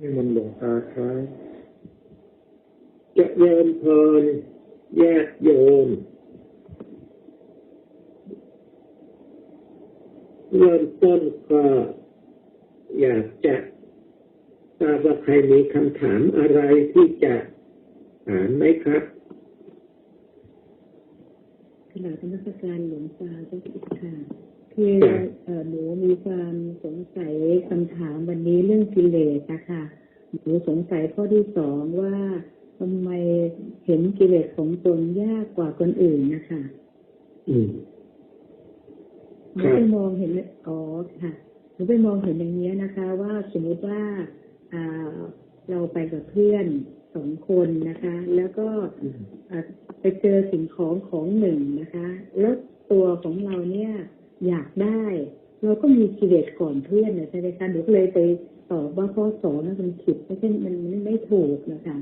นี่มันหลงตาครับเจะเริญพรญาติโยมเริ่มต้นก็อยากจะทราบว่าใครมีคำถามอะไรที่จะถามไหมครับขณะธรรมสการหลวงตาเจ้าค่ะ คือจ้ะเอ่อหนูมีความสงสัยคำถามวันนี้เรื่องกิเลสนะคะหนูสงสัยข้อที่สองว่าทำไมเห็นกิเลสของตนยากกว่าคนอื่นนะคะ อืมหนูครับไปมองเห็นอ๋อค่ะหนูไปมองเห็นอย่างนี้ยนะคะ ว่าสมมุติว่าอ่าเราไปกับเพื่อนสองคนนะคะ แล้วก็อืมอะไปเจอสิ่งของของหนึ่งนะคะ แล้วตัวของเราเนี่ย อยากได้ เราก็มีกิเลสก่อนเพื่อนนะใช่ไหมคะหนูก็เลยไปตอบว่าข้อสองนั้นมันผิดไม่ใช่มันไม่ถูกนะคะ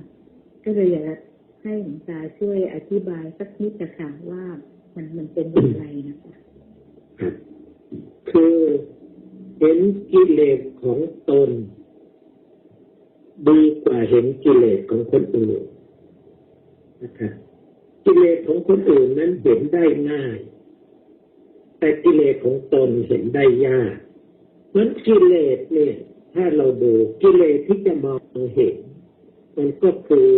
ก็เลยอยากจะให้หลวงตาช่วยอธิบายสักนิดนะคะว่ามันมันเป็นอย่างไรนะคะคือเห็นกิเลสของตน ดีกว่าเห็นกิเลสของคนอื่นนะครับกิเลสของคนอื่นนั้นเห็นได้ง่าย แต่กิเลสของตนเห็นได้ยาก เพราะฉะนั้นกิเลสเนี่ย ถ้าเราดูกิเลสที่จะมองเห็น มันก็คือ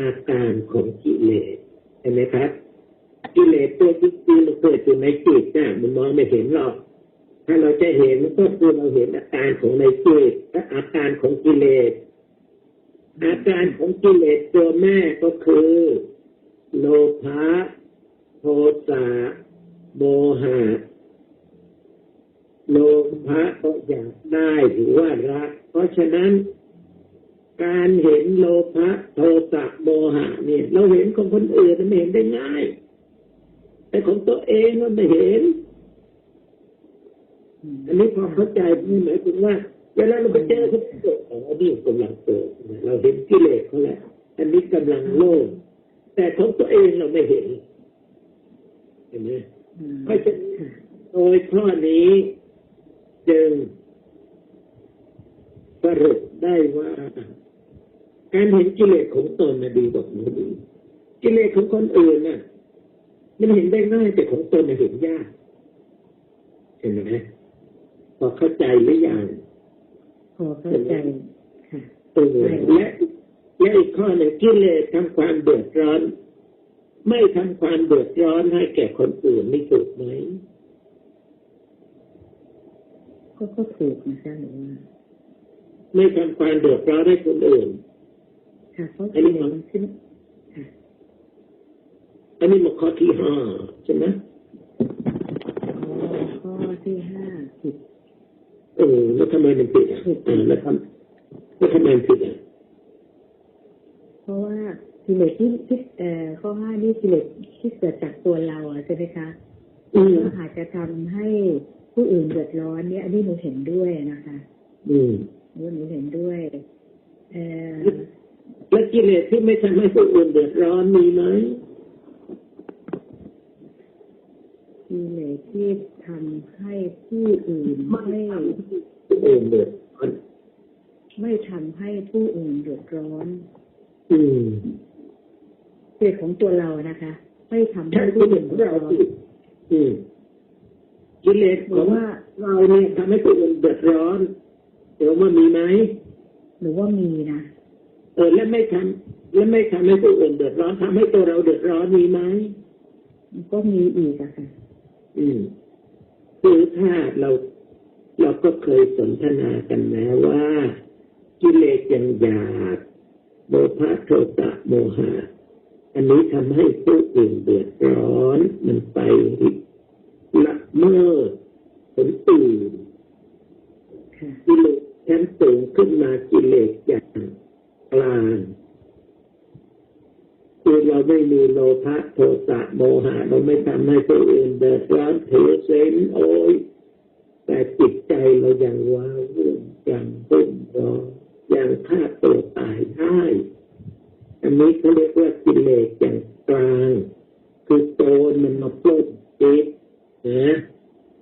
อาการของกิเลสเห็นไหมครับกิเลสตัวจริงๆมันเกิดอยู่ในจิตนะมันมองไม่เห็นหรอกถ้าเราจะเห็นมันก็คือเราเห็นอาการของในจิตและอาการของกิเลสอาการของกิเลสตัวแม่ก็คือ โลภะโทสะ โมหะโลภะก็อยากได้หรือว่ารัก เพราะฉะนั้น การเห็นโลภะโทสะโมหะเนี่ย เราเห็นของคนอื่นมันเห็นได้ง่าย แต่ของตัวเองมันไม่เห็น อันนี้พอเข้าใจนี่หมายถึงว่าเวลาเราไปเจอเขาเกิดองอดีตกำลังเกิดเราเห็นกิเลสเขาแล้วอันนี้กำลังโล่งแต่ของตัวเองเราไม่เห็นเห็นไหม เพราะฉะนั้นโดยข้อนี้จึงสรุปได้ว่า การเห็นกิเลสของตนนะดีกว่าของคนอื่นกิเลสของคนอื่นน่ะ มันเห็นได้ง่ายแต่ของตนน่ะเห็นยากเห็นไหมพอเข้าใจหรือยังพอเข้าใจค่ะเออและและอีกข้อหนึ่งกิเลสทำความเดือดร้อน ไม่ทำความเดือดร้อนให้แก่คนอื่นนี่ถูกไหมก็ก็ถูกนะคะหนูว่าไม่ทำความเดือดร้อนให้คนอื่นค่ะเพราะกิเลสมันขึ้นค่ะอันนี้มาข้อที่ห้าใช่ไหมอ๋อข้อที่ห้าผิดเออแล้วทำไมมันผิดอะเออแล้วทำแล้วทำไมมันผิดอะเพราะว่า กิเลสที่ที่เอ่อข้อห้านี่กิเลสที่เกิดจากตัวเราอะใช่ไหมคะอืมแล้วอาจจะทำให้ผู้อื่นเดือดร้อนเนี่ย อันนี้หนูเห็นด้วยนะคะ อืมหนูหนูเห็นด้วยเอ่อแล้วกิเลสที่ไม่ทำให้ผู้อื่นเดือดร้อนมีไหมกิเลสที่ทำให้ผู้อื่นไม่ผู้อื่นเดือดร้อนไม่ทำให้ผู้อื่นเดือดร้อน อืม กิเลสของตัวเรานะคะ ไม่ทำให้ใช่ผู้กิเลอื่สนของเดือดเราร้อนสิอืมกิเลสหขรือองว่าเราเนี่ยทำให้ผู้อื่นเดือดร้อนเดี๋ยวว่ามีไหมหรือว่ามีนะเออและไม่ทำและไม่ทำให้ผู้อื่นเดือดร้อนทำให้ตัวเราเดือดร้อนมีไหมมันก็มีอีกอะค่ะ อืมคือถ้าเราเราก็เคยสนทนากันแล้วว่า กิเลสอย่างหยาบโมภะโทสะโมหะ อันนี้ทำให้ผู้อื่นเดือดร้อน มันไปละเมิดคนอื่นค่ะกิเลสชั้นสูงขึ้นมากิเลสอย่างกลางคือเราไม่มีโลภะโทสะโมหะเราไม่ทำให้ผู้อื่นเดือดร้อนถือเซนโอยแต่จิตใจเรายังว้าวุ่นยังบุ่มร้อนยังฆ่าตัวตายได้ อันนี้เขาเรียกว่ากิเลสอย่างกลาง คือโจรมันมาปล้นจิตนะ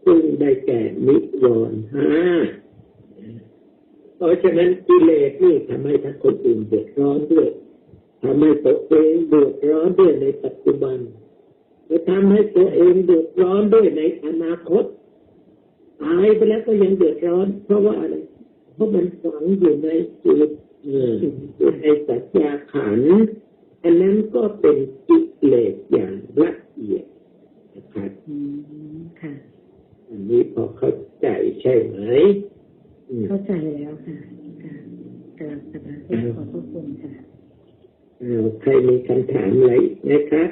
ซึ่งได้แก่นิวรณ์ห้าเพราะฉะนั้นกิเลสนี่ทำให้ทั้งคนอื่นเดือดร้อนด้วยทำให้ตัวเองเดือดร้อนด้วยในปัจจุบันและทำให้ตัวเองเดือดร้อนด้วยในอนาคตตายไปแล้วก็ยังเดือดร้อน เพราะว่าอะไร เพราะมันฝังอยู่ในจิต อออยู่ในสัจจาขันธ์อันนั้นก็เป็นกิเลสอย่างละเอียดนะครับอืมค่ะ อันนี้พอเข้าใจใช่ไหมอืมเข้าใจแล้วค่ะค่ะกราบสการะขอบพระคุณค่ะเอาใครมีคำถามอะไรอีกไหมครับ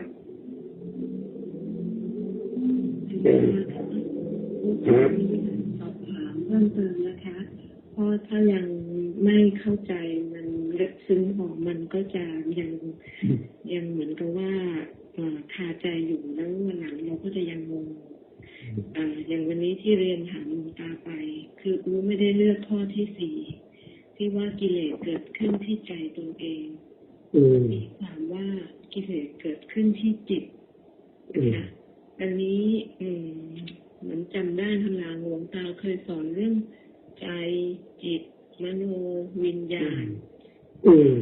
เชิญครับสอบถามเพิ่มเติมนะคะเพราะถ้ายัง ไม่เข้าใจมันลึกซึ้งออกมันก็จะยังยังเหมือนกับว่าเอ่อคาใจอยู่แล้ววันหลังเราก็จะยังงงเอ่ออย่างวันนี้ที่เรียนถามหลวงตาไป คืออูไม่ได้เลือกข้อที่สี่ที่ว่ากิเลสเกิดขึ้นที่ใจตนเองอืมมีความว่ากิเลสเกิดขึ้นที่จิตอืมค่ะอันนี้อืมเหมือนจำได้ทางหลังหลวงตาเคยสอนเรื่องใจจิต มโนวิญญาณอืม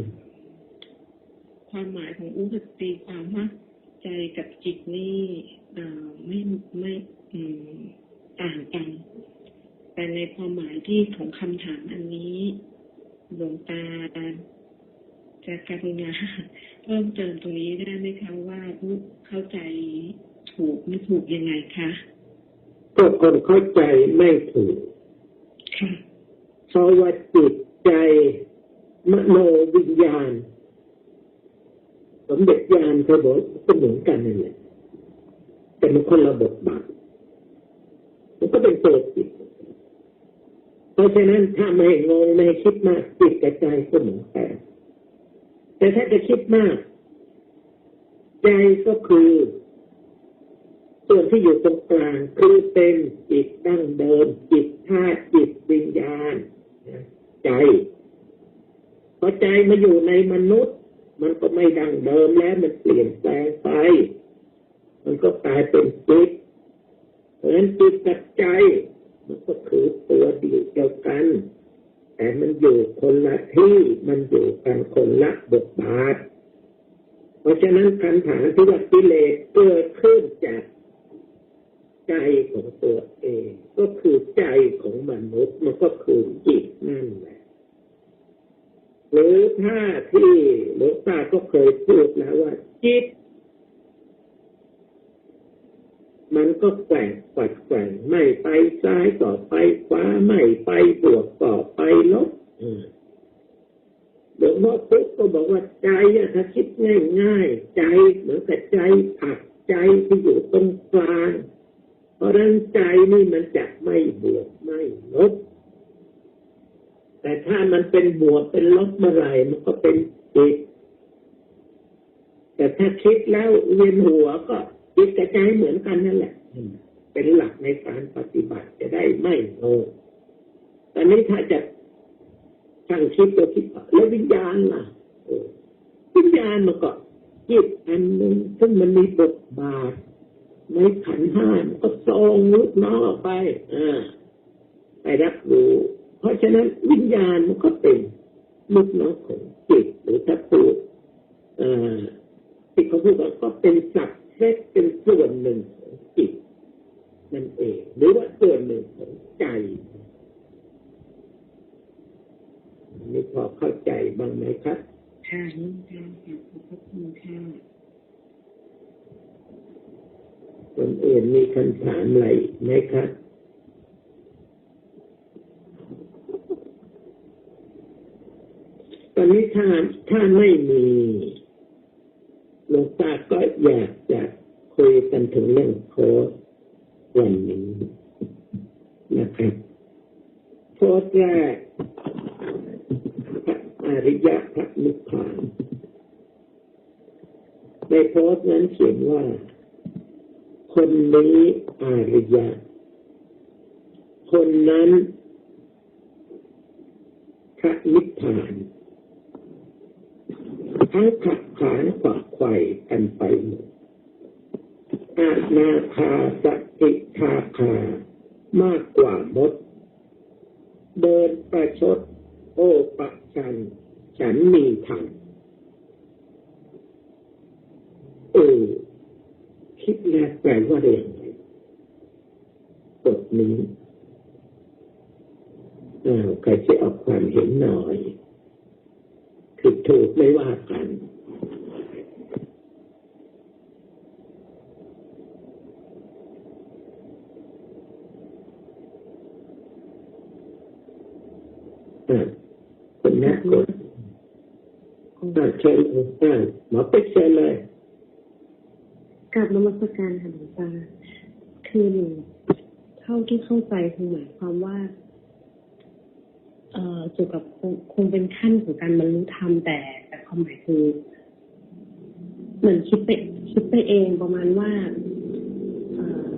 ความหมายของอุปตีความว่าใจกับจิตนี่เอ่อไม่ไม่อืมต่างกัน แต่ในความหมายที่ของคำถามอันนี้หลวงตาจะกรุณาเพิ่มเติมตรงนี้ได้ไหมคะว่าอุเข้าใจถูกไม่ถูกยังไงคะก็คนเข้าใจไม่ถูกค่ะ เพราว่าจิตใจมโนวิญญาณ สมเด็จญาณเขาบอกก็เหมือนกันนั่นแหละแต่มันคนละบทบาทมันก็เป็นตัวจิตเพราะฉะนั้นถ้าไม่งงไม่คิดมากจิตกับใจก็เหมือนกันแต่ถ้าจะคิดมาก ใจก็คือ ส่วนที่อยู่ตรงกลางคือเป็นจิตดั้งเดิมจิตธาตุจิตวิญญาณ ใจ พอใจมาอยู่ในมนุษย์ มันก็ไม่ดั้งเดิมแล้วมันเปลี่ยนแปลงไป มันก็กลายเป็นจิตเพราะนั้นจิตกับใจ มันก็คือตัวเดียวกัน แต่มันอยู่คนละที่มันอยู่กันคนละบทบาท เพราะฉะนั้นคันถามที่ว่ากิเลสเกิดขึ้นจาก ใจของตัวเอง ก็คือใจของมนุษย์มันก็คือจิตนั่นแหละหรือถ้าที่หลวงตาก็เคยพูดแล้วว่า จิต มันก็แกว่งปัดแกว่งไม่ไปซ้ายต่อไปขวาไม่ไปบวกต่อไปลบหลวงพ่อพุทธก็บอกว่าใจอะถ้าคิดง่ายๆใจเหมือนกับใจผักใจที่อยู่ตรงกลาง เพราะฉะนั้นใจนี่มันจะไม่บวกไม่ลบ แต่ถ้ามันเป็นบวกเป็นลบเมื่อไหร่มันก็เป็นจิตแต่ถ้าคิดแล้วเวียนหัวก็จิตกับใจเหมือนกันนั่นแหละ เป็นหลักในการปฏิบัติจะได้ไม่โง่ตอนนี้ถ้าจะช่างคิดก็คิดแล้ววิญญาณล่ะวิญญาณมันก็จิตอันหนึ่งซึ่งมันมีบทบาท ในขันห้ามันก็ทรงลุกน้องออกไปอ่าไปรับรู้เพราะฉะนั้นวิญญาณมันก็เป็นลูกน้องของจิตหรือถ้าพูดเอ่อที่เขาพูดว่าก็เป็นสัตว์เล็กเป็นส่วนหนึ่งของจิตนั่นเอง หรือว่าส่วนหนึ่งของใจนนี่พอเข้าใจบ้างไหมครับค่ะนี่ค่ะขอบพระคุณค่ะ คนอื่นมีคำถามอะไรไหมครับตอนนี้ถ้าถ้าไม่มีหลวงตาก็อยากจะคุยกันถึงเรื่องโพสต์วันนี้นะครับโพสต์แรกพระอริยะพระนิพพานในโพสต์นั้นเขียนว่า คนนี้อาริยะ คนนั้นพระนิพพานทั้งขัดขานขวักไขว่กันไปหมดอานาคาสติคาคามากกว่ามด เดินประชด โออปะชัน ฉันมีธรรมเออ คิดแล้วแปลว่าอะไรอย่างไรกฎนี้อ้าวใครจะออกความเห็นหน่อยผิดถูกไม่ว่ากันอ่าคนนักกดอ่าเชิญอ่าหมอปิ๊กเชิญเลย กลับนมัสการค่ะหลวงตาคือหนูเท่าที่เข้าใจคือหมายความว่า เอ่อเกี่ยวกับคงคงเป็นขั้นของการบรรลุธรรมแต่แต่ความหมายคือ เหมือนคิดไปคิดไปเองประมาณว่าเอ่อ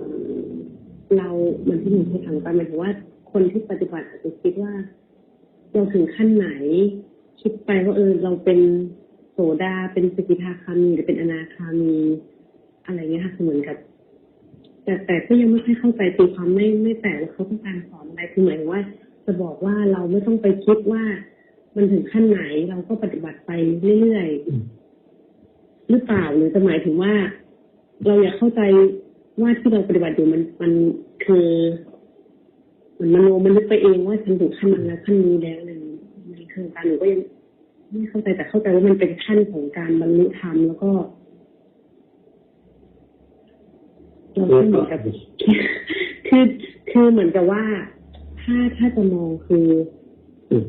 เราเหมือนที่หนูเคยถามไปหมายถึงว่าคนที่ปฏิบัติอาจจะคิดว่า เราถึงขั้นไหน คิดไปว่าเออเราเป็นโสดาเป็นสกิทาคามีหรือเป็นอนาคามี อะไรเงี้ยค่ะคือเหมือนกับ แต่แต่ก็ยังไม่ค่อยเข้าใจตีความไม่ไม่แตกว่าเขาต้องการสอนอะไรคือหมายว่า จะบอกว่าเราไม่ต้องไปคิดว่ามันถึงขั้นไหนเราก็ปฏิบัติไปเรื่อยๆหรือเปล่าหรือจะหมายถึงว่า เราอยากเข้าใจว่าที่เราปฏิบัติอยู่มันมันคือมันมโนมันนึกไปเองว่าฉันถึงขั้นนั้นแล้วขั้นนี้แล้วอะไรอย่างนี้ในโครงการหนูก็ยังไม่เข้าใจแต่เข้าใจว่ามันเป็นขั้นของการบรรลุธรรมแล้วก็ เราก็เหมือนกับคือคือเหมือนกับว่า ถ้าถ้าจะมองคืออืม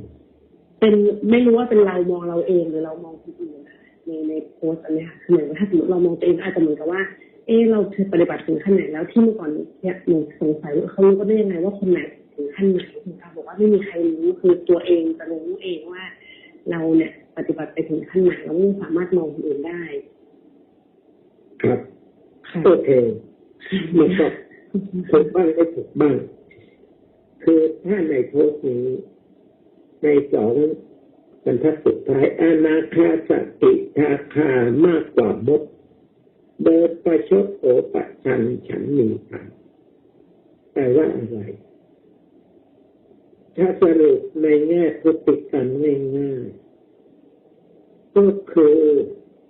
เป็นไม่รู้ว่าเป็นเรามองเราเองหรือเรามองคนอื่นนะคะในในโพสต์อันเนี้ยค่ะคือเหมือนว่าถ้าสมมติเรามองตัวเองอาจจะเหมือนกับว่า เออเราเคยปฏิบัติถึงขั้นไหนแล้วที่เมื่อก่อนเนี่ยหนูสงสัยว่าเขารู้ก็ได้ยังไงว่าคนไหนถึงขั้นไหนถึงการบอกว่าไม่มีใครรู้คือตัวเองจะรู้เองว่า เราเนี่ย ปฏิบัติไปถึงขั้นไหนเราไม่สามารถมองคนอื่นได้ ครับค่ะโอเค มันก็ถูกบ้างไม่ถูกบ้างคือถ้าในโพสต์นี้ในสองบรรทัดสุดท้ายอนาคาสติทาคามากกว่ามดเดินประชดโอปะชันฉันมีธรรมแปลว่าอะไร ถ้าสรุปในแง่พฤติกรรมง่ายๆก็คือ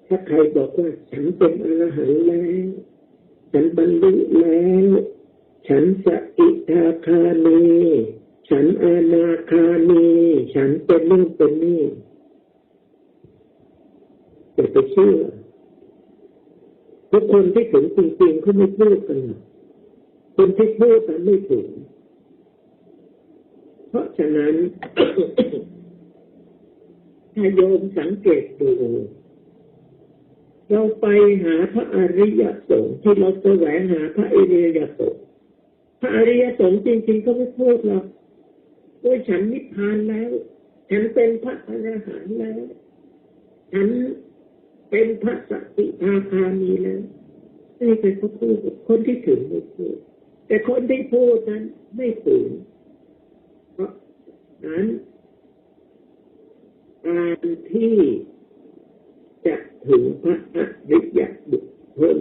ถ้าใครบอกว่าฉันเป็นอรหันต์แล้ว ฉันบรรลุแล้ว ฉันสกิทาคามีฉันอนาคามีฉันเป็นนู่นเป็นนี่อย่าไปเชื่อทุกคนที่ถึงจริงๆเขาไม่พูดกันคนที่พูดกันไม่ถึง เพราะฉะนั้นถ้าโยมสังเกตดู เราไปหาพระอริยสงฆ์ที่เราแสวงหาพระอริยสงฆ์พระอริยสงฆ์จริงๆก็ไม่พูดหรอกว่าฉันนิพพานแล้ว ฉันเป็นพระอรหันต์แล้ว ฉันเป็นพระสติทาคามีแล้วไม่เคยเขาพูดคนที่ถึงไม่พูดแต่คนที่พูดนั้นไม่ถึงเพราะนั้นการที่ จะถึงพระอริยบุคคล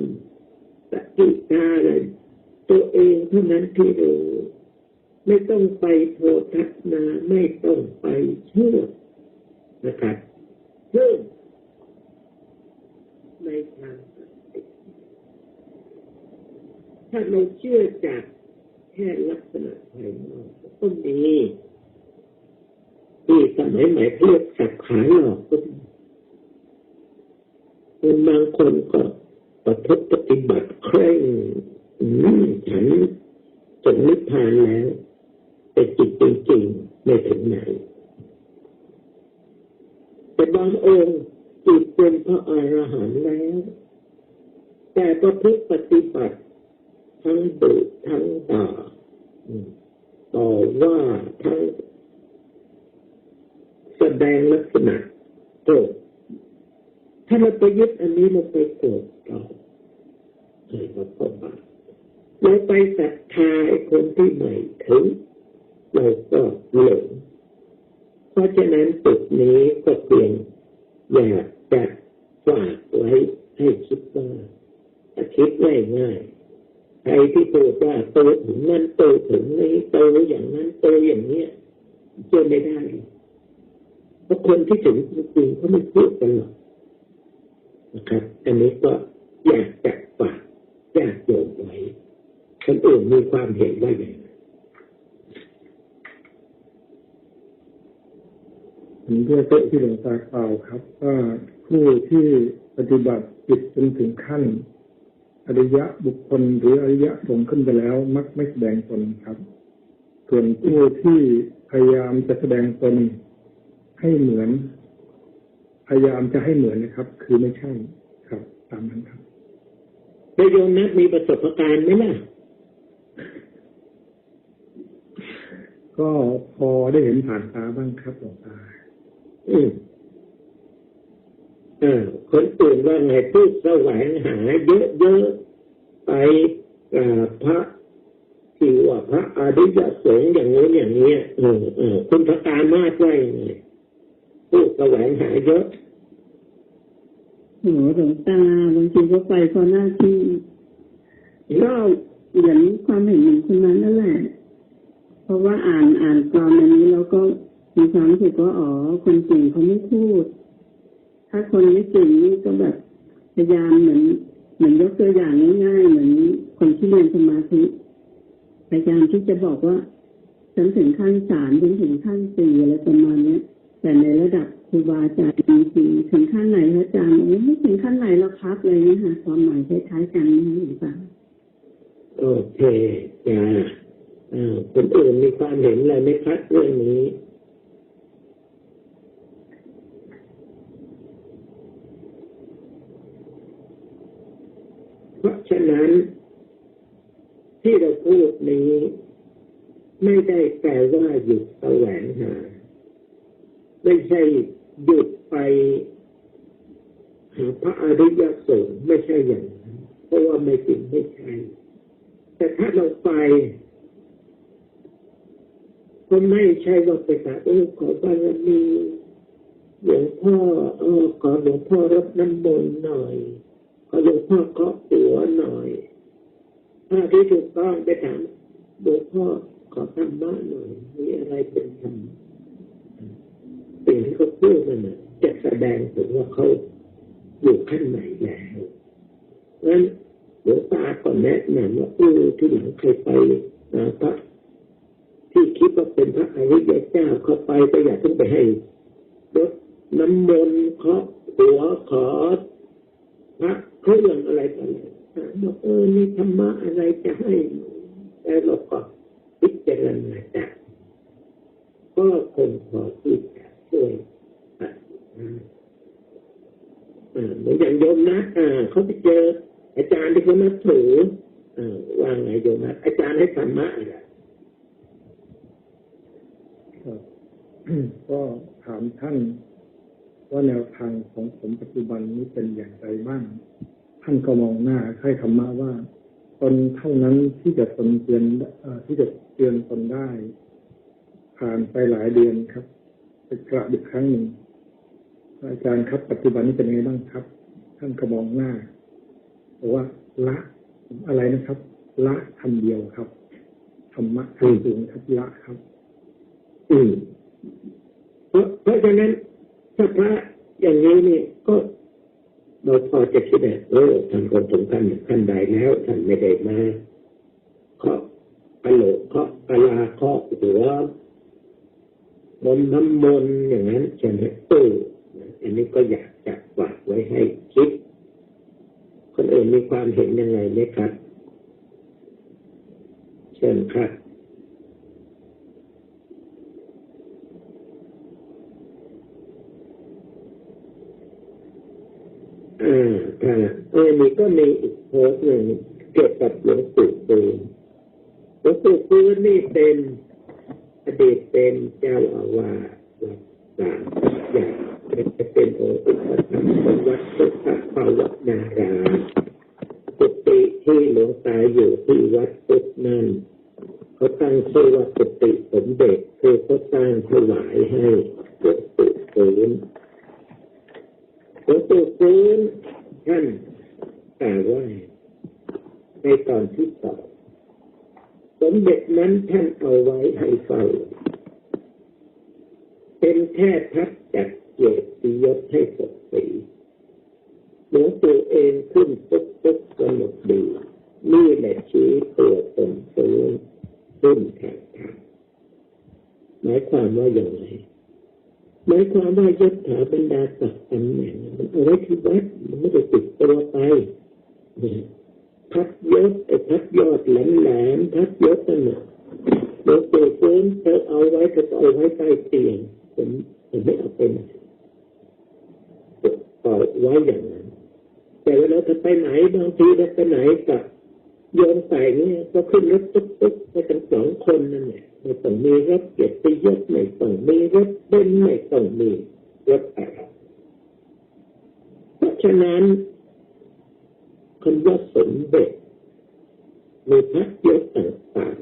สกิทาอะไรตัวเองเท่านั้นที่รู้ไม่ต้องไปโททัศนาไม่ต้องไปเชื่อนะครับซึ่งในทางปฏิบัติถ้าเราเชื่อจากแค่ลักษณะภายนอกก็มีที่สมัยใหม่เรียกสับขาหลอกก็มี คนบางคนก็ประพฤติปฏิบัติเคร่งอืมฉันจนนิพพานแล้วแต่จิตจริงๆไม่ถึงไหนแต่บางองค์จิตเป็นพระอรหันต์แล้ว แต่ประพฤติปฏิบัติทั้งดุทั้งด่าต่อว่าทั้งแสดงลักษณะโกรธ ถ้าเราไปยึดอันนี้เราไปโกรธต่อเลยมาเข้าบาเราไปศรัทธาไอ้คนที่ไม่ถึงเราก็หลงเพราะฉะนั้นจุดนี้ก็เพียงอยากจะฝากไว้ให้คิดว่าถ้าคิดง่ายๆใครที่พูดว่าโตถึงนั้นโตถึงนี้โตอย่างนั้นโตอย่างเนี้ยเชื่อไม่ได้เพราะคนที่ถึงจริงๆเขาไม่พูดกันหรอก นะครับ อันนี้ก็อยากจะฝากญาติโยมไว้คนอื่นมีความเห็นว่าอย่างไรผมด้วยเป๊ะที่หลวงตากล่าครับว่าผู้ที่ปฏิบัติจิตจนถึงขั้น อริยะบุคคลหรืออริยะสงขึ้นไปแล้วมักไม่แสดงตนครับ ส่วนผู้ที่พยายามจะแสดงตนให้เหมือน ยายามจะให้เหมือนนะครับ คือไม่ใช่ครับ ตามนั้นครับแล้วโยมนัทมีประสบการณ์ไหมล่ะก็พอได้เห็นผ่านตาบ้างครับหลวงตาอืมอ่าคนอื่นว่าไงพูดแสวงหาเยอะๆไปกราบพระที่ว่าพระอริยสงฆ์อย่างนี้นอย่างนี้เออเออคุณพระการมาสว่ายังไง พูดแสวงหาเยอะโหหลวงตาบางทีก็ไปเพราะหน้าที่ก็เหมือนความเห็นเหมือนคนนั้นนั่นแหละ เพราะว่าอ่านอ่านกรอนอันนี้แล้วก็มีความรู้สึกว่าอ๋อคนเก่งเขาไม่พูด ถ้าคนไม่เก่งนี่ก็แบบพยายามเหมือน เหมือนยกตัวอย่างง่ายๆเหมือนคนที่เรียนสมาธิพยายามที่จะบอกว่าฉันถึงขั้นสามฉันถึงขั้นสี่อะไรประมาณเนี้ย แต่ในระดับครูบาอาจารย์จริงๆถึงขั้นไหนคะอาจารย์ไม่ถึงขั้นไหนหรอกครับเลยนี่ค่ะความหมายคล้ายๆกันนะหลวงตาโอเคจ้าอ่าคนอื่นมีความเห็นอะไรไหมครับเรื่องนี้เพราะฉะนั้น ที่เราพูดนี้ ไม่ได้แปลว่าหยุดแสวงหา ไม่ใช่หยุดไปหาพระอริยสงฆ์ไม่ใช่อย่างนั้นเพราะว่าไม่จริงไม่ใช่ แต่ถ้าเราไป ก็ไม่ใช่ว่าไปหาโอ้ขอบารมีหลวงพ่อเออขอหลวงพ่อรับน้ำมนต์หน่อยขอหลวงพ่อเคาะหัวหน่อยถ้าที่ถูกต้องไปถามหลวงพ่อขอธรรมะหน่อยมีอะไรเป็นธรรม สิ่งที่เขาพูดนั่นจะแสดงถึงว่าเขาอยู่ขั้นไหนแล้วงั้นหลวงตาก็แนะนำว่าเออที่หลังใครไปนะพระที่คิดว่าเป็นพระอริยเจ้าเข้าไปก็อย่าเพิ่งไปให้รดน้ำมนต์เคาหัวขอพระเครื่องอะไรกันถามว่าเออนี่ธรรมะอะไรจะให้แต่เราก็พิจารณาจากก็คงพอที่จะ ช่วยตัดได้อ่าเหมือนอย่างโยมนะเขาไปเจอ อาจารย์ที่เขานับถือว่าไงโยมนะอาจารย์ให้ธรรมะอะไรก็ถามท่านว่าแนวทางของผมปัจจุบันนี้เป็นอย่างไรบ้าง ท่านก็มองหน้าให้ธรรมะว่าตนเท่านั้นที่จะตนเตือนที่จะเตือนตนได้ ผ่านไปหลายเดือนครับ กราบอีกครั้งหนึ่งอาจารย์ครับ ปัจจุบันนี้เป็นยังไงบ้างครับ ท่านก็มองหน้าบอกว่าละอะไรนะครับ ละคำเดียวครับธรรมะขั้นสูงครับละครับ อืมเพราะเพราะฉะนั้นถ้าพระอย่างนี้เนี่ยก็เราพอจะคิดได้เออท่านคนถึงขั้นขั้นใดแล้วท่านไม่ได้มาเคาะกะโหลกเคาะกะลาเคาะหัว บนน้ำมนอย่างนั้นใช่ไหมเอออันนี้ก็อยากจะฝากไว้ให้คิด คนอื่นมีความเห็นยังไงไหมครับ เชิญครับอ่าค่ะเออนี่ก็มีอีกโพสหนึ่งเกี่ยวกับหลวงปู่ปูนหลวงปู่ปูนนี่เป็น อดีตเป็นเจ้าอาวาสวัดสามใหญ่เป็นองค์อุปถัมภ์วัดสุขภาวนารามกุฏิที่หลวงตาอยู่ที่วัดพุกนั่นเขาตั้งชื่อว่ากุฏิสมเด็จคือเขาสร้างถวายให้หลวงปู่ปูน หลวงปู่ฟื้นท่านกล่าวว่าในตอนที่สองสมเด็จนั้นท่านเอาไว้ให้เฝ้าเป็นแค่พัด จัดเกียรติยศให้ศกสีหลวงปู่เองขึ้นปุ๊บปุ๊บสนุกดี นี่แหละชี้ตัวตนสูงขึ้นแข่งขันหมายความว่าอย่างไรหมายความว่ายศถาบรรดาศักดิ์ตำแหน่งมันเอาไว้ที่วัดมันไม่ได้ติดตัวไปนะพั ดไอ้พัดยอดแหลมแหลมๆพัดยศนั่นน่ะหลวงปู่ฟื้นเธอเอาไว้เธอเอาไว้ใต้เตียงผมผมไม่เอาไปไหนปล่อยไว้อย่างนั้น แต่เวลาจะไปไหนบางทีเราไปไหนกับโยมใส่เนี่ยก็ขึ้นรถตุ๊กตุ๊กไปกันสองคนนั่นแหละไม่ต้องมีรถเกียรติยศไม่ต้องมีรถเบนไม่ต้องมีรถอะไรเพราะฉะนั้นคำว่าสมเด็จ มีพักยศต่าง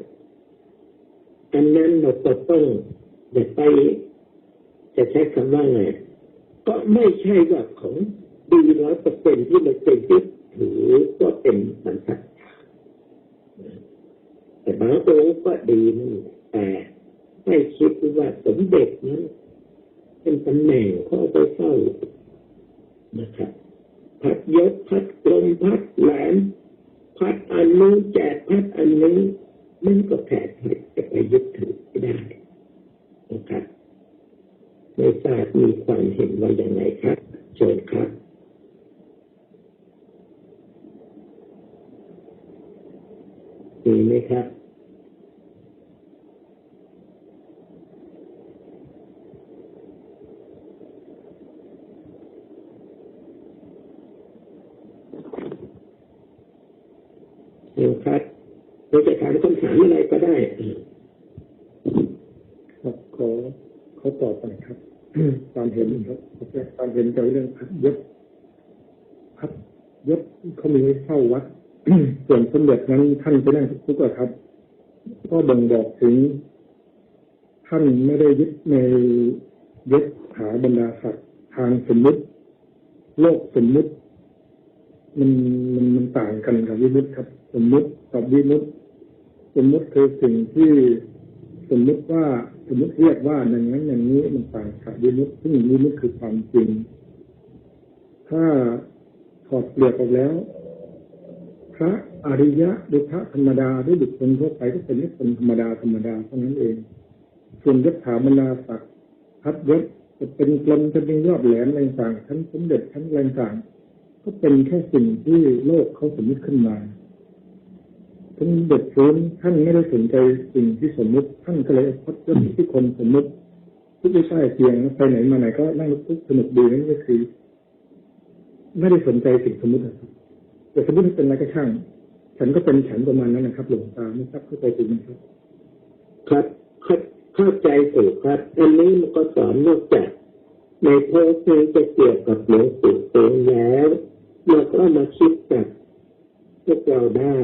ๆอันนั้นเราก็ต้องอย่าไปจะใช้คำว่าไงก็ไม่ใช่ว่าของดีร้อยเปอร์เซ็นที่เราเป็นยึดถือก็เป็นสันทัดฐานแต่บางองค์ก็ดีนั่นแหละแต่ให้คิดว่าสมเด็จนั้นเป็นตำแหน่งเข้าไปเฝ้านะครับพัดยศพัดกลมพัดแหลม พัดอันนู้นแจกพัดอันนี้มันก็แผลเหตุจะไปยึดถือไม่ได้นะครับไม่ทราบมีความเห็นว่าอย่างไรครับ เชิญครับดีไหมครับ เดี๋ยวครับเราจะถามคำถามอะไรก็ได้ครับขอเขาตอบไปครับตามเห็นครับตามเห็นเกี่ยวกับเรื่องพัดยศพัดยศเขามีไว้เข้าวัดส่วนสมเด็จนั้นท่านไปนั่งทุกข์อะครับ ก็บ่งบอกถึง ท่านไม่ได้ยึดในยศถาบรรดาศักดิ์ทางสมมุติ โลกสมมุติ มันมันมันต่างกันกับวิมุตติครับ สมมุติกับวิมุติสมมุติคือสิ่งที่สมมุติว่าสมมุติเรียกว่าอย่างนั้นอย่างนี้มันต่างกับวิมุติซึ่งวิมุติคือความจริง ถ้าถอดเปลือกออกแล้ว พระอริยะหรือพระธรรมดาหรือบุคคลทั่วไปก็เป็นคนธรรมดาธรรมดาเท่านั้นเอง ส่วนยศถาบรรดาศักดิ์พัดยศจะเป็นกลมจะเป็นยอดแหลมอะไรต่างชั้นสมเด็จชั้นอะไรต่างก็เป็นแค่สิ่งที่โลกเขาสมมติขึ้นมา ท่านเด็ดฟื้นท่านไม่ได้สนใจสิ่งที่สมมุติ ท่านก็เลยพัดยศที่คนสมมุติทุกที่ใต้เตียงไปไหนมาไหนก็นั่งทุกสนุกดีนั่นก็คือไม่ได้สนใจสิ่งสมมุติครับแต่สมมติเป็นอะไรก็ช่าง ฉันก็เป็นฉันประมาณนั้นนะครับ หลวงตาไม่ทราบเข้าใจถูกไหมครับ ครับเข้าเข้าใจถูกครับ อันนี้มันก็สอนนอกจากในโพสต์นี้จะเกี่ยวกับหลวงปู่เองแล้วเราก็มาคิดกับพวกเราได้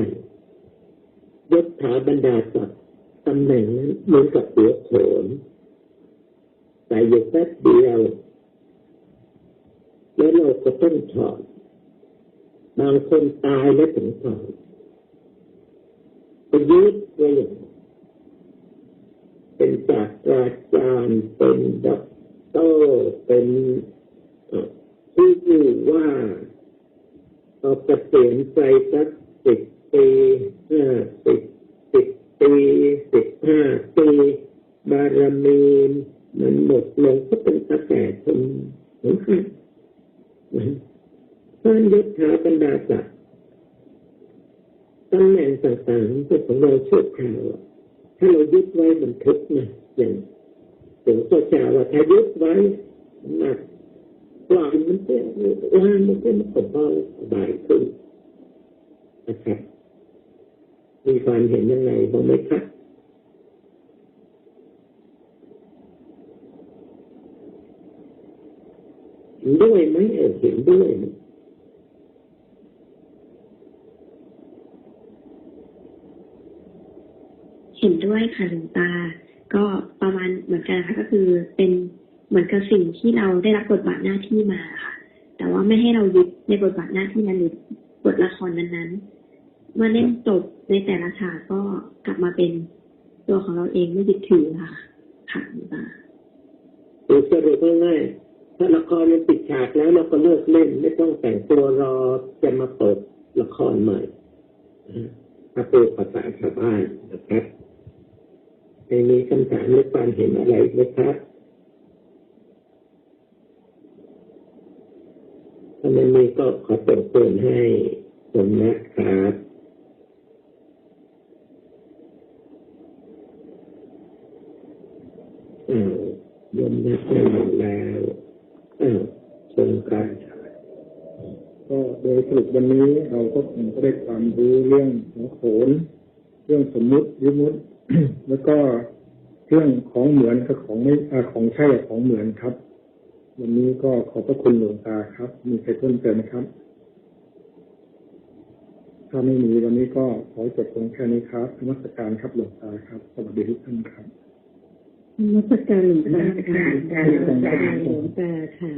ยศถาบรรดาศักดิ์ตำแหน่งนั้นเหมือนกับหัวโขนใส่อยู่แป๊บเดียว แล้วเราก็ต้องถอดบางคนตายแล้วถึงถอดไปยึดไว้อย่างเป็นศาสตราจารย์เป็นด็อกเตอร์เป็นเอ่อผู้ว่าเอ่อเกษียณไปสักสิบ ปีห้าสิบสิบปีสิบห้าปีบารมีมันหมดลงก็เป็นตาแก่คนหมือนกันนะเพราะฉะนั้นยศถาบรรดาศักดิ์ตำแหน่งต่างๆเป็นของเราชั่วคราวถ้าเรายึดไว้มันทุกข์นะอย่างหลวงพ่อจ่าว่าถ้ายึดไว้หนักปล่อยมันเสียวางมันก็มันก็เบาสบายขึ้นนะครับ มีความเห็นยังไงบ้างไหมครับด้วยไหมเออเห็นด้วยเห็นด้วยค่ะหลวงตา ก็ประมาณเหมือนกันค่ะก็คือเป็นเหมือนกับสิ่งที่เราได้รับบทบาทหน้าที่มาค่ะ แต่ว่าไม่ให้เรายึดในบทบาทหน้าที่นั้นหรือบทละครนั้นๆ เมื่อเล่นจบในแต่ละฉากก็กลับมาเป็นตัวของเราเองไม่ยึดถือค่ะค่ะหลวงตาสรุปง่ายๆถ้าละครมันปิดฉากแล้วเราก็เลิกเล่น ไม่ต้องแต่งตัวรอจะมาเปิดละครใหม่นะถ้าพูดภาษาชาวบ้านนะครับในมีคำถามหรือความเห็นอะไรไหมครับถ้าไม่มีก็ขอเปิดเตือนให้ผมนะครับอ้าวยมนักไม่หมดแล้วอ้าวทรงการ ก็โดยสรุปวันนี้เรา ก็คงจะได้ความรู้เรื่องหัวโขน เรื่องสมมุติวิมุติ แล้วก็เรื่องของเหมือนกับของไม่อาของใช่กับของเหมือนครับ วันนี้ก็ขอบพระคุณหลวงตาครับ มีใครเพิ่มเติมไหมครับ ถ้าไม่มีวันนี้ก็ขอจบลงแค่นี้ครับนมัสการครับหลวงตาครับสวัสดีทุกท่านครับนมัสการหลวงตาค่ะการหลวงตาหลวงตาค่ะ